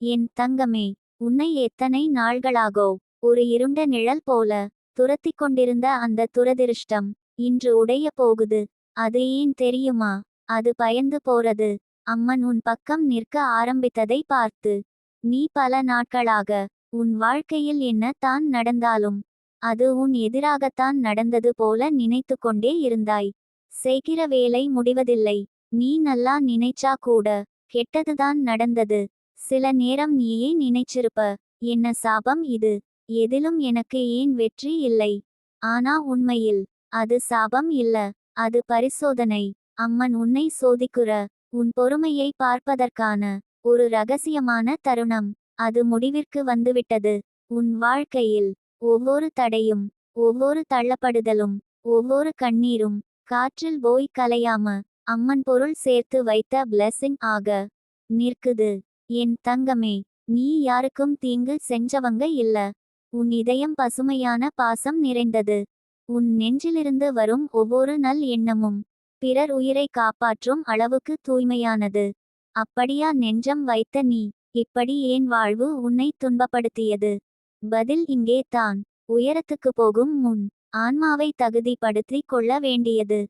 என் தங்கமே உன்னை எத்தனை நாள்களாகோ ஒரு இருண்ட நிழல் போல துரத்திக் கொண்டிருந்த அந்த துரதிருஷ்டம் இன்று உடைய போகுது. அது ஏன் தெரியுமா? அது பயந்து போறது. அம்மன் உன் பக்கம் நிற்க ஆரம்பித்ததை பார்த்து நீ பல நாட்களாக உன் வாழ்க்கையில் என்ன தான் நடந்தாலும் அது உன் எதிராகத்தான் நடந்தது போல நினைத்து கொண்டே இருந்தாய். செய்கிற வேலை முடிவதில்லை. நீ நல்லா நினைச்சா கூட கெட்டதுதான் நடந்தது. சில நேரம் நீயே நினைச்சிருப்ப என்ன சாபம் இது? எதிலும் எனக்கு ஏன் வெற்றி இல்லை? ஆனா உண்மையில் அது சாபம் இல்ல அது பரிசோதனை. அம்மன் உன்னை சோதிக்குற உன் பொறுமையை பார்ப்பதற்கான ஒரு ரகசியமான தருணம். அது முடிவிற்கு வந்துவிட்டது. உன் வாழ்க்கையில் ஒவ்வொரு தடையும் ஒவ்வொரு தள்ளப்படுதலும் ஒவ்வொரு கண்ணீரும் காற்றில் போய் கலையாம அம்மன் பொருள் சேர்த்து வைத்த பிளெஸிங் ஆக நிற்குது. என் தங்கமே நீ யாருக்கும் தீங்கு செஞ்சவங்க இல்ல. உன் இதயம் பசுமையான பாசம் நிறைந்தது. உன் நெஞ்சிலிருந்து வரும் ஒவ்வொரு நல் எண்ணமும் பிறர் உயிரை காப்பாற்றும் அளவுக்கு தூய்மையானது. அப்படியா நெஞ்சம் வைத்த நீ இப்படி ஏன் வாழ்வு உன்னை துன்பப்படுத்தியது? பதில் இங்கே தான். உயரத்துக்கு போகும் முன் ஆன்மாவை தகுதிப்படுத்திக் கொள்ள வேண்டியது.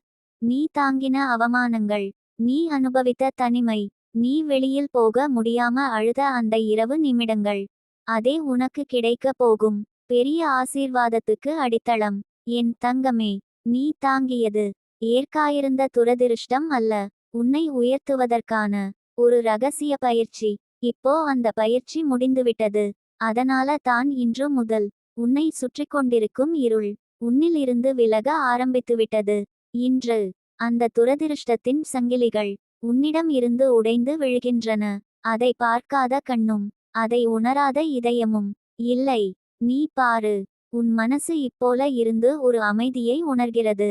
நீ தாங்கின அவமானங்கள் நீ அனுபவித்த தனிமை நீ வெளியில் போக முடியாம அழுத அந்த இரவு நிமிடங்கள். அதே உனக்கு கிடைக்க போகும். பெரிய ஆசீர்வாதத்துக்கு அடித்தளம். என் தங்கமே நீ தாங்கியது. ஏற்காயிருந்த துரதிருஷ்டம் அல்ல. உன்னை உயர்த்துவதற்கான ஒரு ரகசிய பயிற்சி. இப்போ அந்த பயிற்சி முடிந்துவிட்டது. அதனால தான் இன்று முதல் உன்னை சுற்றி கொண்டிருக்கும் இருள் உன்னிலிருந்து விலக ஆரம்பித்துவிட்டது. இன்று அந்த துரதிருஷ்டத்தின் சங்கிலிகள் உன்னிடம் இருந்து உடைந்து விழுகின்றன. அதை பார்க்காத கண்ணும் அதை உணராத இதயமும் இல்லை. நீ பாரு உன் மனசு இப்போல இருந்து ஒரு அமைதியை உணர்கிறது.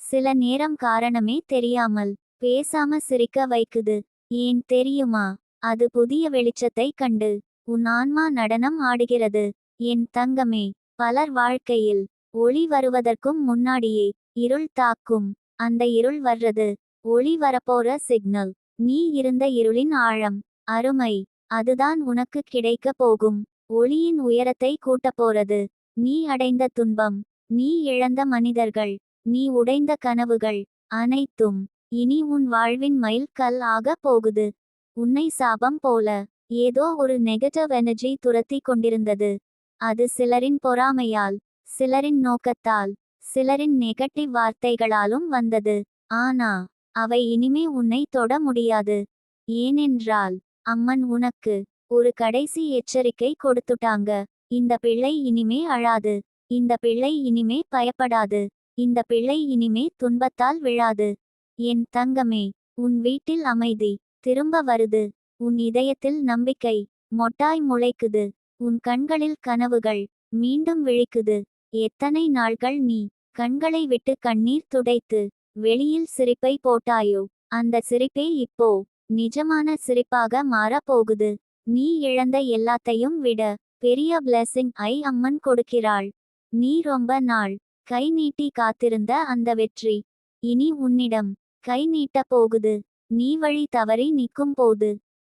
சில நேரம் காரணமே தெரியாமல் பேசாம சிரிக்க வைக்குது. ஏன் தெரியுமா? அது புதிய வெளிச்சத்தை கண்டு உன் ஆன்மா நடனம் ஆடுகிறது. என் தங்கமே பலர் வாழ்க்கையில் ஒளி வருவதற்கும் முன்னாடியே இருள் தாக்கும். அந்த இருள் வர்றது ஒளி வரப்போற சிக்னல் நீ இருந்த இருளின் ஆழம். அருமை. அதுதான் உனக்கு கிடைக்க போகும். ஒளியின் உயரத்தை கூட்டப் போறது. நீ அடைந்த துன்பம். நீ இழந்த மனிதர்கள். நீ உடைந்த கனவுகள். அனைத்தும் இனி உன் வாழ்வின் மைல் கல் ஆக போகுது. உன்னை சாபம் போல. ஏதோ ஒரு நெகட்டிவ் எனர்ஜி துரத்தி கொண்டிருந்தது. அது சிலரின் பொறாமையால் சிலரின் நோக்கத்தால் சிலரின் நெகட்டிவ் வார்த்தைகளாலும் வந்தது. ஆனா அவை இனிமே உன்னை தொட முடியாது. ஏனென்றால் அம்மன் உனக்கு ஒரு கடைசி எச்சரிக்கை கொடுத்துட்டாங்க. இந்த பிள்ளை இனிமே அழாது. இந்த பிள்ளை இனிமே பயப்படாது. இந்த பிள்ளை இனிமே துன்பத்தால் விழாது. என் தங்கமே உன் வீட்டில் அமைதி. திரும்ப வருது. உன் இதயத்தில் நம்பிக்கை. மொட்டாய் முளைக்குது. உன் கண்களில் கனவுகள் மீண்டும் விழிக்குது. எத்தனை நாள்கள் நீ கண்களை விட்டு கண்ணீர் துடைத்து வெளியில் சிரிப்பை போட்டாயோ? அந்த சிரிப்பே இப்போ நிஜமான சிரிப்பாக மாறப் போகுது நீ இழந்த எல்லாத்தையும் விட பெரிய பிளெஸிங் ஐ அம்மன் கொடுக்கிறாள். நீ ரொம்ப நாள் கை நீட்டி காத்திருந்த அந்த வெற்றி. இனி உன்னிடம் கை நீட்டப் போகுது. நீ வழி தவறி நிற்கும் போது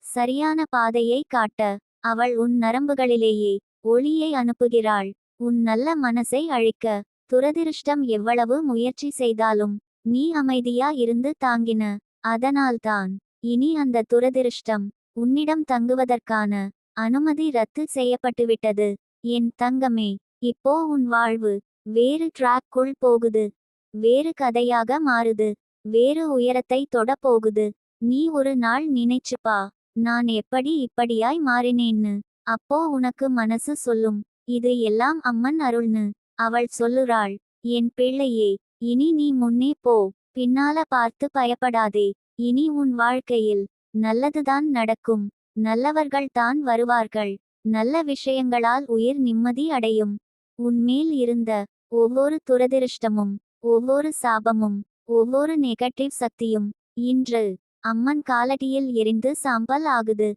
சரியான பாதையை காட்ட அவள் உன் நரம்புகளிலேயே ஒளியை அனுப்புகிறாள். உன் நல்ல மனசை அழிக்க துரதிருஷ்டம் எவ்வளவு முயற்சி செய்தாலும் நீ அமைதியா இருந்து தாங்கின. அதனால்தான் இனி அந்த துரதிருஷ்டம் உன்னிடம் தங்குவதற்கான அனுமதி ரத்து செய்யப்பட்டுவிட்டது. என் தங்கமே இப்போ உன் வாழ்வு வேறு ட்ராக்குள் போகுது. வேறு கதையாக மாறுது. வேறு உயரத்தை தொட போகுது நீ ஒரு நாள் நினைச்சுப்பா நான் எப்படி இப்படியாய் மாறினேன்னு. அப்போ உனக்கு மனசு சொல்லும். இது எல்லாம் அம்மன் அருள்னு அவள் சொல்லுறாள். என் பிள்ளையே இனி நீ முன்னே போ. பின்னால பார்த்து பயப்படாதே. இனி உன் வாழ்க்கையில் நல்லதுதான் நடக்கும். நல்லவர்கள் தான் வருவார்கள். நல்ல விஷயங்களால் உயிர் நிம்மதி அடையும். உன்மேல் இருந்த ஒவ்வொரு துரதிருஷ்டமும் ஒவ்வொரு சாபமும் ஒவ்வொரு நெகட்டிவ் சக்தியும் இன்று அம்மன் காலடியில் எரிந்து சாம்பல் ஆகுது.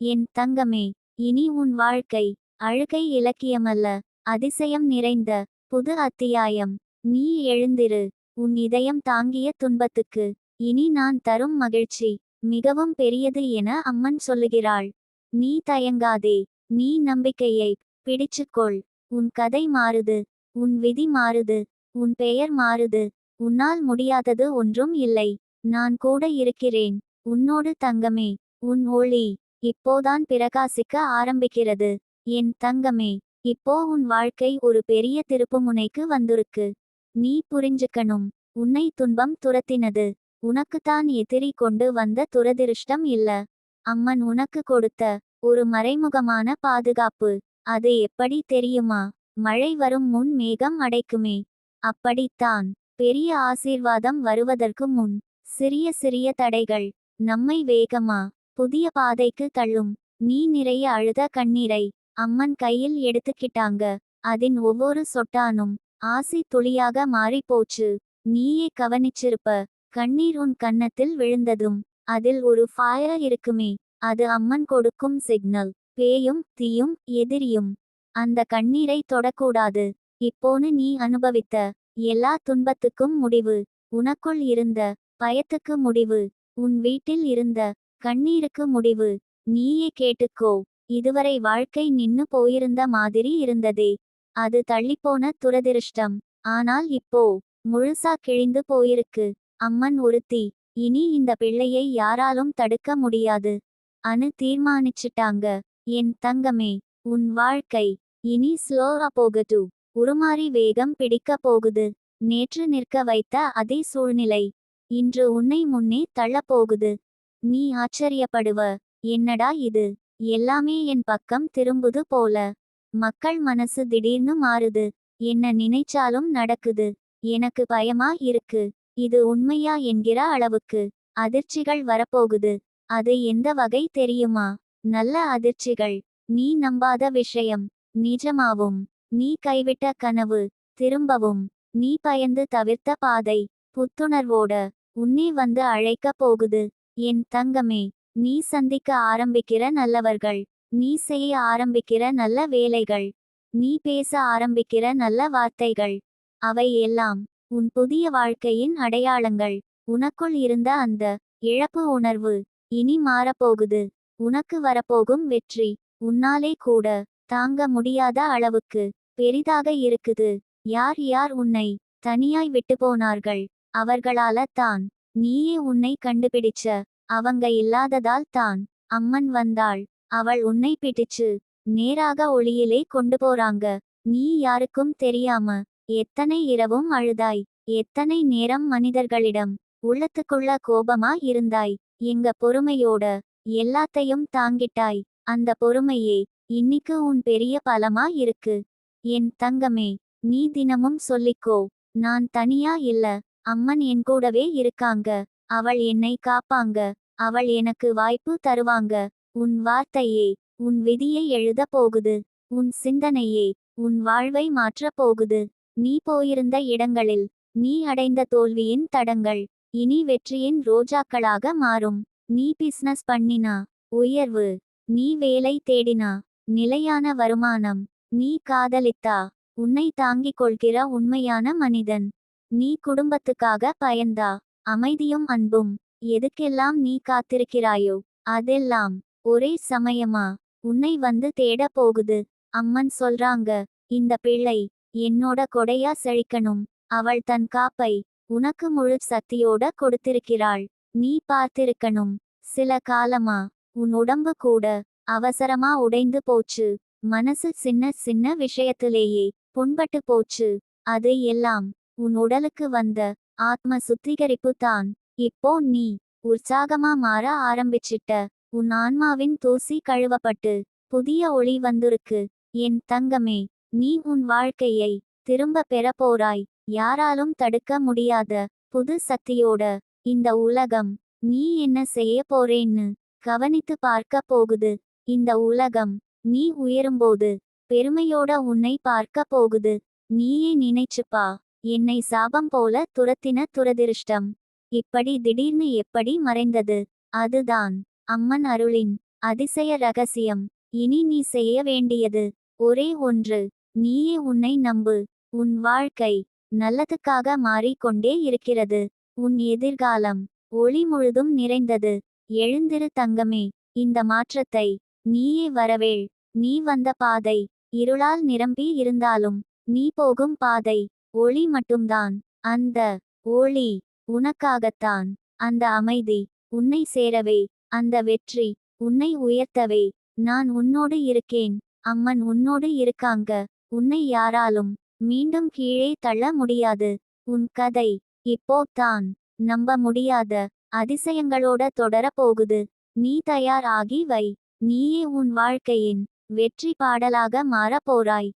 என் தங்கமே இனி உன் வாழ்க்கை அழுகை இலக்கியமல்ல. அதிசயம் நிறைந்த புது அத்தியாயம். நீ எழுந்திரு. உன் இதயம் தாங்கிய துன்பத்துக்கு இனி நான் தரும் மகிழ்ச்சி மிகவும் பெரியது என அம்மன் சொல்லுகிறாள். நீ தயங்காதே. நீ நம்பிக்கையை பிடிச்சுக்கொள். உன் கதை மாறுது. உன் விதி மாறுது. உன் பெயர் மாறுது. உன்னால் முடியாதது ஒன்றும் இல்லை. நான் கூட இருக்கிறேன். உன்னோடு தங்கமே. உன் ஒளி இப்போதான் பிரகாசிக்க ஆரம்பிக்கிறது. என் தங்கமே இப்போ உன் வாழ்க்கை ஒரு பெரிய திருப்புமுனைக்கு வந்திருக்கு. நீ புரிஞ்சுக்கணும். உன்னை துன்பம் துரத்தினது. உனக்குத்தான் எதிரி கொண்டு வந்த துரதிருஷ்டம் இல்ல. அம்மன் உனக்கு கொடுத்த ஒரு மறைமுகமான பாதுகாப்பு. அது எப்படி தெரியுமா? மழை வரும் முன் மேகம் அடைக்குமே. அப்படித்தான். பெரிய ஆசீர்வாதம் வருவதற்கு முன். சிறிய சிறிய தடைகள். நம்மை வேகமா புதிய பாதைக்கு தள்ளும். நீ நிறைய அழுத கண்ணீரை அம்மன் கையில் எடுத்துக்கிட்டாங்க. அதன் ஒவ்வொரு சொட்டானும் ஆசி துளியாக மாறிப்போச்சு நீயே கவனிச்சிருப்ப. கண்ணீர் உன் கன்னத்தில் விழுந்ததும் அதில் ஒரு ஃபயர் இருக்குமே. அது அம்மன் கொடுக்கும் சிக்னல் பேயும் தீயும் எதிரியும். அந்த கண்ணீரை தொடக்கூடாது. இப்போன்னு நீ அனுபவித்த எல்லா துன்பத்துக்கும் முடிவு. உனக்குள் இருந்த பயத்துக்கு முடிவு. உன் வீட்டில் இருந்த கண்ணீருக்கு முடிவு. நீயே கேட்டுக்கோ. இதுவரை வாழ்க்கை நின்னு போயிருந்த மாதிரி இருந்ததே. அது தள்ளிப்போன துரதிருஷ்டம். ஆனால் இப்போ முழுசா கிழிந்து போயிருக்கு. அம்மன் ஒருத்தி இனி இந்த பிள்ளையை யாராலும் தடுக்க முடியாது அனு தீர்மானிச்சிட்டாங்க. என் தங்கமே உன் வாழ்க்கை இனி ஸ்லோவா போகட்டு. உருமாறி வேகம் பிடிக்க போகுது. நேற்று நிற்க வைத்த அதே சூழ்நிலை. இன்று உன்னை முன்னே தள்ளப் போகுது. நீ ஆச்சரியப்படுவ. என்னடா இது? எல்லாமே என் பக்கம் திரும்புது போல. மக்கள் மனசு திடீர்னு மாறுது. என்ன நினைச்சாலும் நடக்குது. எனக்கு பயமா இருக்கு. இது உண்மையா என்கிற அளவுக்கு அதிர்ச்சிகள் வரப்போகுது. அது எந்த வகை தெரியுமா? நல்ல அதிர்ச்சிகள். நீ நம்பாத விஷயம். நிஜமாவும். நீ கைவிட்ட கனவு. திரும்பவும். நீ பயந்து தவிர்த்த பாதை. புத்துணர்வோட உன்னே வந்து அழைக்க போகுது. என் தங்கமே நீ சந்திக்க ஆரம்பிக்கிற நல்லவர்கள். நீ செய்ய ஆரம்பிக்கிற நல்ல வேலைகள். நீ பேச ஆரம்பிக்கிற நல்ல வார்த்தைகள். அவை எல்லாம் உன் புதிய வாழ்க்கையின் அடையாளங்கள். உனக்குள் இருந்த அந்த இழப்பு உணர்வு இனி மாறப்போகுது. உனக்கு வரப்போகும் வெற்றி உன்னாலே கூட தாங்க முடியாத அளவுக்கு பெரிதாக இருக்குது. யார் யார் உன்னை தனியாய் விட்டு போனார்கள்? அவர்களால தான் நீயே உன்னை கண்டுபிடிச்ச. அவங்க இல்லாததால் தான் அம்மன் வந்தாள். அவள் உன்னை பிடிச்சு நேராக ஒளியிலே கொண்டு போறாங்க. நீ யாருக்கும் தெரியாம எத்தனை இரவும் அழுதாய். எத்தனை நேரம் மனிதர்களிடம் உள்ளத்துக்குள்ள கோபமா இருந்தாய். எங்க பொறுமையோட எல்லாத்தையும் தாங்கிட்டாய். அந்த பொறுமையே இன்னிக்கு உன் பெரிய பலமா இருக்கு. என் தங்கமே நீ தினமும் சொல்லிக்கோ. நான் தனியா இல்ல. அம்மன் என் கூடவே இருக்காங்க. அவள் என்னை காப்பாங்க. அவள் எனக்கு வாய்ப்பு தருவாங்க. உன் வார்த்தையே உன் விதியை எழுத போகுது. உன் சிந்தனையே உன் வாழ்வை மாற்றப் போகுது. நீ போயிருந்த இடங்களில் நீ அடைந்த தோல்வியின் தடங்கள் இனி வெற்றியின் ரோஜாக்களாக மாறும். நீ பிஸ்னஸ் பண்ணினா உயர்வு. நீ வேலை தேடினா நிலையான வருமானம். நீ காதலித்தா உன்னை தாங்கிக் கொள்கிற உண்மையான மனிதன். நீ குடும்பத்துக்காக பயந்தா அமைதியும் அன்பும். எதுக்கெல்லாம் நீ காத்திருக்கிறாயோ அதெல்லாம் ஒரே சமயமா? உன்னை வந்து தேட போகுது. அம்மன் சொல்றாங்க இந்த பிள்ளை என்னோட கொடையா செழிக்கணும். அவள் தன் காப்பை உனக்கு முழு சக்தியோட கொடுத்திருக்கிறாள். நீ பார்த்திருக்கணும். சில காலமா? உன் உடம்பு கூட அவசரமா உடைந்து போச்சு. மனசு சின்ன சின்ன விஷயத்திலேயே புண்பட்டு போச்சு. அது எல்லாம் உன் உடலுக்கு வந்த ஆத்ம சுத்திகரிப்பு தான். இப்போ நீ உற்சாகமா மாற ஆரம்பிச்சிட்ட உன் ஆன்மாவின் தூசி கழுவப்பட்டு புதிய ஒளி வந்திருக்கு. என் தங்கமே நீ உன் வாழ்க்கையை திரும்ப பெறப்போராய் யாராலும் தடுக்க முடியாத புது சக்தியோட இந்த உலகம் நீ என்ன செய்ய போறேன்னு கவனித்து பார்க்க போகுது. இந்த உலகம் நீ உயரும்போது பெருமையோட உன்னை பார்க்க போகுது. நீயே நினைச்சுப்பா என்னை சாபம் போல துரத்தின துரதிருஷ்டம். இப்படி திடீர்னு எப்படி மறைந்தது? அதுதான் அம்மன் அருளின் அதிசய ரகசியம். இனி நீ செய்ய வேண்டியது ஒரே ஒன்று. நீயே உன்னை நம்பு. உன் வாழ்க்கை நல்லதுக்காக மாறிக்கொண்டே இருக்கிறது. உன் எதிர்காலம் ஒளி முழுதும் நிறைந்தது. எழுந்திரு தங்கமே. இந்த மாற்றத்தை நீயே வரவேள். நீ வந்த பாதை இருளால் நிரம்பி இருந்தாலும் நீ போகும் பாதை ஒளி மட்டும்தான். அந்த ஒளி உனக்காகத்தான். அந்த அமைதி உன்னை சேரவே. அந்த வெற்றி உன்னை உயர்த்தவே நான் உன்னோடு இருக்கேன். அம்மன் உன்னோடு இருக்காங்க உன்னை யாராலும் மீண்டும் கீழே தள்ள முடியாது. உன் கதை இப்போ தான் நம்ப முடியாத அதிசயங்களோட தொடரப் போகுது. நீ தயார் ஆகி வை நீயே உன் வாழ்க்கையின் வெற்றி பாடலாக மாறப்போறாய்